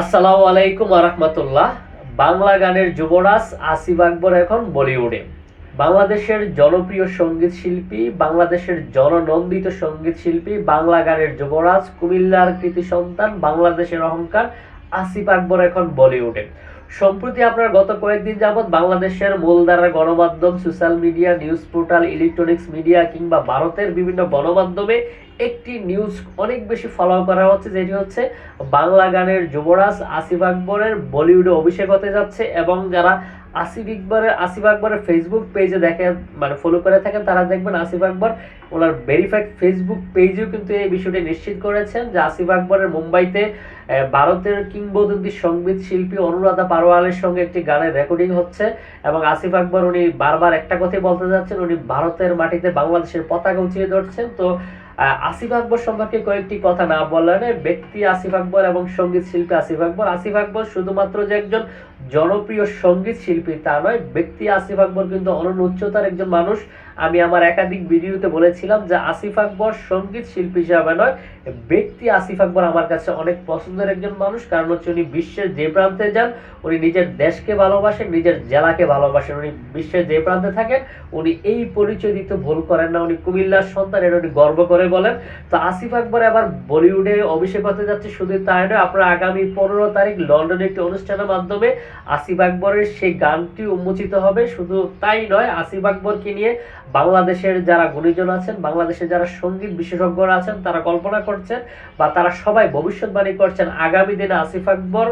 আসসালামু আলাইকুম আরহামতুল্লাহ বাংলা গানের যুবরাজ আসিফ আকবর এখন বলিউডে। বাংলাদেশের জনপ্রিয় সংগীত শিল্পী, বাংলাদেশের জননন্দিত সংগীত শিল্পী, বাংলা গানের যুবরাজ, কুমিল্লার কৃতি সন্তান, বাংলাদেশের অহংকার আসিফ আকবর এখন বলিউডে। সম্প্রতি আপনার গত কয়েকদিন যাবৎ বাংলাদেশের মূলধারার গণমাধ্যম, social media, news portal, electronics media কিংবা ভারতের বিভিন্ন গণমাধ্যমে একটি নিউজ অনেক বেশি ফলো করা হচ্ছে, যেটি হচ্ছে বাংলা গানের যুবরাজ আসিফ আকবরের বলিউডে অভিষেক হতে যাচ্ছে এবং যারা আসিফ আকবরের আসিফ আকবরের ফেসবুক পেজে দেখেন মানে ফলো করে থাকেন, তারা দেখবেন আসিফ আকবর ওনার ভেরিফাইড ফেসবুক পেজেও কিন্তু এই বিষয়টি নিশ্চিত করেছেন যে আসিফ আকবরের মুম্বাইতে ভারতের কিংবদন্তি সংগীত শিল্পী অনুরাধা পারোয়ালের সঙ্গে একটি গানের রেকর্ডিং হচ্ছে এবং আসিফ আকবর উনি বারবার একটা কথাই বলতে যাচ্ছেন, উনি ভারতের মাটিতে বাংলাদেশের পতাকা উঁচিয়ে ধরছেন। তো আসিফ আকবর সম্পর্কে কয়েকটি কথা না বললেন ব্যক্তি আসিফ আকবর এবং সংগীত শিল্পী আসিফ আকবর। আসিফ আকবর শুধুমাত্র যে একজন জনপ্রিয় সংগীত শিল্পী তা নয়, ব্যক্তি আসিফ আকবর কিন্তু অনন্য উচ্চতার একজন মানুষ। আমি আমার একাধিক ভিডিওতে বলেছিলাম যে আসিফ আকবর সংগীত শিল্পী হিসাবে নয়, ব্যক্তি আসিফ আকবর আমার কাছে অনেক পছন্দের একজন মানুষ। কারণ হচ্ছে উনি বিশ্বের যে প্রান্তে যান, উনি নিজের দেশকে ভালোবাসেন, নিজের জেলাকে ভালোবাসেন, উনি বিশ্বের যে প্রান্তে থাকেন, উনি এই পরিচয় দিতে ভুল করেন না, উনি কুমিল্লার সন্তান, এটা উনি গর্ব করে বলেন। তো আসিফ আকবর আবার বলিউডে অভিষেক হতে যাচ্ছে শুধু তাই নয়, আপনার আগামী পনেরো তারিখ লন্ডনে একটি অনুষ্ঠানের মাধ্যমে আসিফ আকবরের সেই গানটি উন্মোচিত হবে। শুধু তাই নয়, আসিফ আকবরকে নিয়ে বাংলাদেশের যারা গুণীজন আছেন, বাংলাদেশের যারা সংগীত বিশেষজ্ঞরা আছেন, তারা কল্পনা করছেন বা তারা সবাই ভবিষ্যৎবাণী করছেন, আগামী দিনে আসিফ আকবর,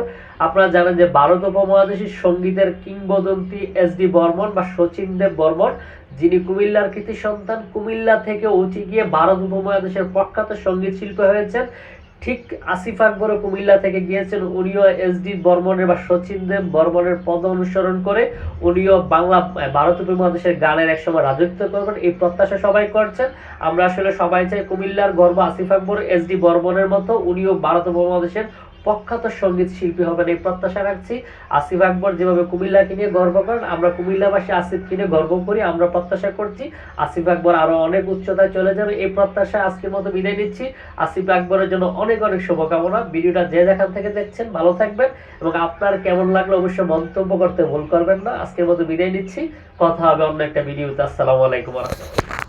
আপনারা জানেন যে ভারত উপমহাদেশের সঙ্গীতের কিংবদন্তি এস ডি বর্মন বা শচীন দেব বর্মন, যিনি কুমিল্লার কৃতি সন্তান, কুমিল্লা থেকে উঠে গিয়ে ভারত উপমহাদেশের প্রখ্যাত সংগীত শিল্পী হয়েছেন। ঠিক আসিফ আকবর কুমিল্লা থেকে গিয়েছেন। উনিও এস ডি বর্মনের বা শচীন দেব বর্মনের পদ অনুসরণ করে উনিও বাংলা ভারত উপমহাদেশের গানের একসময় রাজত্ব করবেন। এই প্রত্যাশা সবাই করছেন। আমরা আসলে সবাই চাই কুমিল্লার গর্ব আসিফ আকবর, এস ডি বর্মনের মতো উনিও ভারত উপমহাদেশের প্রখ্যাত সংগীত শিল্পী হবেন এই প্রত্যাশা রাখছি। আসিফ আকবর যেভাবে কুমিল্লাকে নিয়ে গর্ব করেন, আমরা কুমিল্লাবাসী আসিফকে নিয়ে গর্ব করি, আমরা প্রত্যাশা করছি। আসিফ আকবর আরও অনেক উচ্চতায় চলে যাবে। এই প্রত্যাশা আজকের মতো বিদায় নিচ্ছি। আসিফ আকবরের জন্য অনেক অনেক শুভকামনা। ভিডিওটা যে যেখান থেকে দেখছেন, ভালো থাকবেন এবং আপনার কেমন লাগল অবশ্যই মন্তব্য করতে ভুল করবেন না। আজকের মতো বিদায় নিচ্ছি। কথা হবে অন্য একটা ভিডিওতে। আসসালামু আলাইকুম রহমতুল্লাহ।